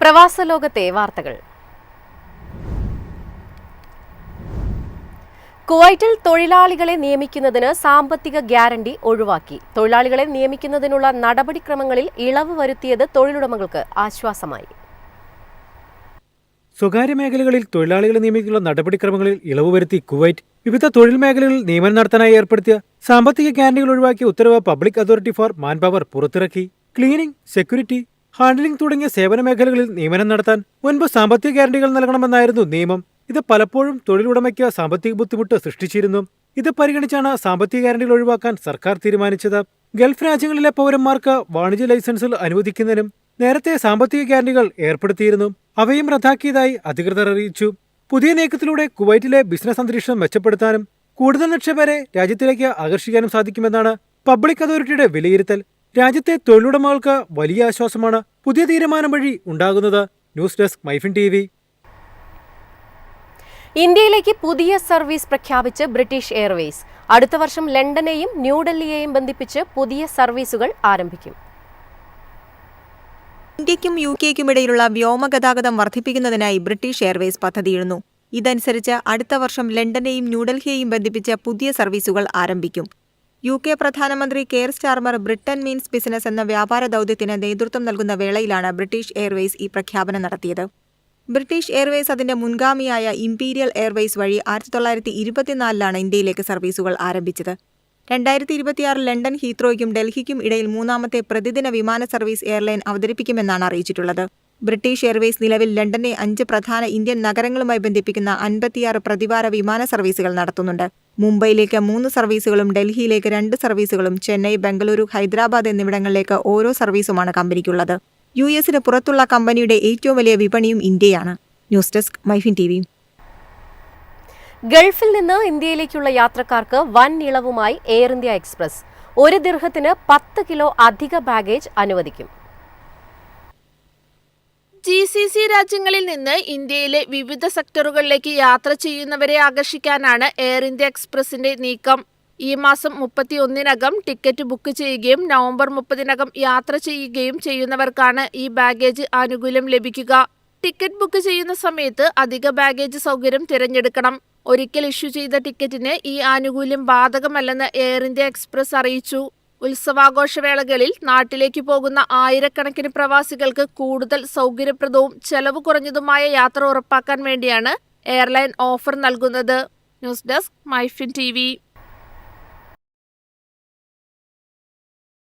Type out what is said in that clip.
പ്രവാസ ലോകത്തെ വാർത്തകൾ. കുവൈറ്റിൽ തൊഴിലാളികളെ നിയമിക്കുന്നതിന് സാമ്പത്തിക ഗ്യാരണ്ടി ഒഴിവാക്കി. തൊഴിലാളികളെ നിയമിക്കുന്നതിനുള്ള നടപടിക്രമങ്ങളിൽ ഇളവ് വരുത്തിയത് തൊഴിലുടമകൾക്ക് ആശ്വാസമായി. സ്വകാര്യ മേഖലകളിൽ തൊഴിലാളികളെ നിയമിക്കുന്ന നടപടിക്രമങ്ങളിൽ ഇളവ് വരുത്തി കുവൈറ്റ് വിവിധ തൊഴിൽ മേഖലകളിൽ നിയമനം നടത്താനായി ഏർപ്പെടുത്തിയ സാമ്പത്തിക ഗ്യാരണ്ടികൾ ഒഴിവാക്കിയ ഉത്തരവ് പബ്ലിക് അതോറിറ്റി ഫോർ മാൻപവർ പുറത്തിറക്കി. ക്ലീനിംഗ് സെക്യൂരിറ്റി ഹാൻഡ്ലിംഗ് തുടങ്ങിയ സേവന മേഖലകളിൽ നിയമനം നടത്താൻ മുൻപ് സാമ്പത്തിക ഗ്യാരണ്ടികൾ നൽകണമെന്നായിരുന്നു നിയമം. ഇത് പലപ്പോഴും തൊഴിലുടമയ്ക്ക് സാമ്പത്തിക ബുദ്ധിമുട്ട് സൃഷ്ടിച്ചിരുന്നു. ഇത് പരിഗണിച്ചാണ് സാമ്പത്തിക ഗ്യാരണ്ടികൾ ഒഴിവാക്കാൻ സർക്കാർ തീരുമാനിച്ചത്. ഗൾഫ് രാജ്യങ്ങളിലെ പൗരന്മാർക്ക് വാണിജ്യ ലൈസൻസിൽ അനുവദിക്കുന്നതിനും നേരത്തെ സാമ്പത്തിക ഗ്യാരണ്ടികൾ ഏർപ്പെടുത്തിയിരുന്നു. അവയും റദ്ദാക്കിയതായി അധികൃതർ അറിയിച്ചു. പുതിയ നീക്കത്തിലൂടെ കുവൈറ്റിലെ ബിസിനസ് അന്തരീക്ഷം മെച്ചപ്പെടുത്താനും കൂടുതൽ നിക്ഷേപരെ രാജ്യത്തിലേക്ക് ആകർഷിക്കാനും സാധിക്കുമെന്നാണ് പബ്ലിക് അതോറിറ്റിയുടെ വിലയിരുത്തൽ. രാജ്യത്തെ തൊഴിലുടമകൾക്ക് വലിയ ആശ്വാസമാണ് പുതിയ തീരുമാനം വഴി ഉണ്ടാകുന്നത്. News desk MyFin T V. ഇന്ത്യയിലേക്ക് പുതിയ സർവീസ് പ്രഖ്യാപിച്ച് ബ്രിട്ടീഷ് എയർവേസ്. അടുത്ത വർഷം ലണ്ടനെയും ന്യൂഡൽഹിയെയും ബന്ധിപ്പിച്ച് പുതിയ സർവീസുകൾ ആരംഭിക്കും. ഇന്ത്യയ്ക്കും യു കെയ്ക്കുമിടയിലുള്ള വ്യോമഗതാഗതം വർദ്ധിപ്പിക്കുന്നതിനായി ബ്രിട്ടീഷ് എയർവേസ് പദ്ധതിയിടുന്നു. ഇതനുസരിച്ച് അടുത്ത വർഷം ലണ്ടനെയും ന്യൂഡൽഹിയെയും ബന്ധിപ്പിച്ച് പുതിയ സർവീസുകൾ ആരംഭിക്കും. യു കെ പ്രധാനമന്ത്രി Keir Starmer Britain means business എന്ന വ്യാപാര ദൗത്യത്തിന് നേതൃത്വം നൽകുന്ന വേളയിലാണ് ബ്രിട്ടീഷ് എയർവേസ് ഈ പ്രഖ്യാപനം നടത്തിയത്. ബ്രിട്ടീഷ് എയർവേസ് അതിന്റെ മുൻഗാമിയായ ഇംപീരിയൽ എയർവേസ് വഴി ആയിരത്തി തൊള്ളായിരത്തി ഇരുപത്തിനാലിലാണ് ഇന്ത്യയിലേക്ക് സർവീസുകൾ ആരംഭിച്ചത്. രണ്ടായിരത്തി ഇരുപത്തിയാറ് ലണ്ടൻ ഹീത്രോയ്ക്കും ഡൽഹിക്കും ഇടയിൽ മൂന്നാമത്തെ പ്രതിദിന വിമാന സർവീസ് എയർലൈൻ അവതരിപ്പിക്കുമെന്നാണ് അറിയിച്ചിട്ടുള്ളത്. ബ്രിട്ടീഷ് എയർവേസ് നിലവിൽ ലണ്ടനെ അഞ്ച് പ്രധാന ഇന്ത്യൻ നഗരങ്ങളുമായി ബന്ധിപ്പിക്കുന്ന അൻപത്തിയാറ് പ്രതിവാര വിമാന സർവീസുകൾ നടത്തുന്നുണ്ട്. മുംബൈയിലേക്ക് മൂന്ന് സർവീസുകളും ഡൽഹിയിലേക്ക് രണ്ട് സർവീസുകളും ചെന്നൈ ബംഗളൂരു ഹൈദരാബാദ് എന്നിവിടങ്ങളിലേക്ക് ഓരോ സർവീസുമാണ് കമ്പനിക്കുള്ളത്. യു എസിന് പുറത്തുള്ള കമ്പനിയുടെ ഏറ്റവും വലിയ വിപണിയും ഇന്ത്യയാണ്. ന്യൂസ് ഡെസ്ക് മൈഫിൻ ടി ഗൾഫിൽ നിന്ന് ഇന്ത്യയിലേക്കുള്ള യാത്രക്കാർക്ക് വൻ ഇളവുമായി എയർ ഇന്ത്യ എക്സ്പ്രസ്. ഒരു ദീർഘത്തിന് പത്ത് കിലോ അധിക ബാഗേജ് അനുവദിക്കും. ജി സി സി രാജ്യങ്ങളിൽ നിന്ന് ഇന്ത്യയിലെ വിവിധ സെക്ടറുകളിലേക്ക് യാത്ര ചെയ്യുന്നവരെ ആകർഷിക്കാനാണ് എയർ ഇന്ത്യ എക്സ്പ്രസിന്റെ നീക്കം. ഈ മാസം മുപ്പത്തിയൊന്നിനകം ടിക്കറ്റ് ബുക്ക് ചെയ്യുകയും നവംബർ മുപ്പതിനകം യാത്ര ചെയ്യുകയും ചെയ്യുന്നവർക്കാണ് ഈ ബാഗേജ് ആനുകൂല്യം ലഭിക്കുക. ടിക്കറ്റ് ബുക്ക് ചെയ്യുന്ന സമയത്ത് അധിക ബാഗേജ് സൗകര്യം തിരഞ്ഞെടുക്കണം. ഒരിക്കൽ ഇഷ്യൂ ചെയ്ത ടിക്കറ്റിന് ഈ ആനുകൂല്യം ബാധകമല്ലെന്ന് എയർ ഇന്ത്യ എക്സ്പ്രസ് അറിയിച്ചു. ഉത്സവാഘോഷവേളകളിൽ നാട്ടിലേക്ക് പോകുന്ന ആയിരക്കണക്കിന് പ്രവാസികൾക്ക് കൂടുതൽ സൗകര്യപ്രദവും ചെലവ് കുറഞ്ഞതുമായ യാത്ര ഉറപ്പാക്കാൻ വേണ്ടിയാണ് എയർലൈൻ ഓഫർ നൽകുന്നത്. News desk MyFin T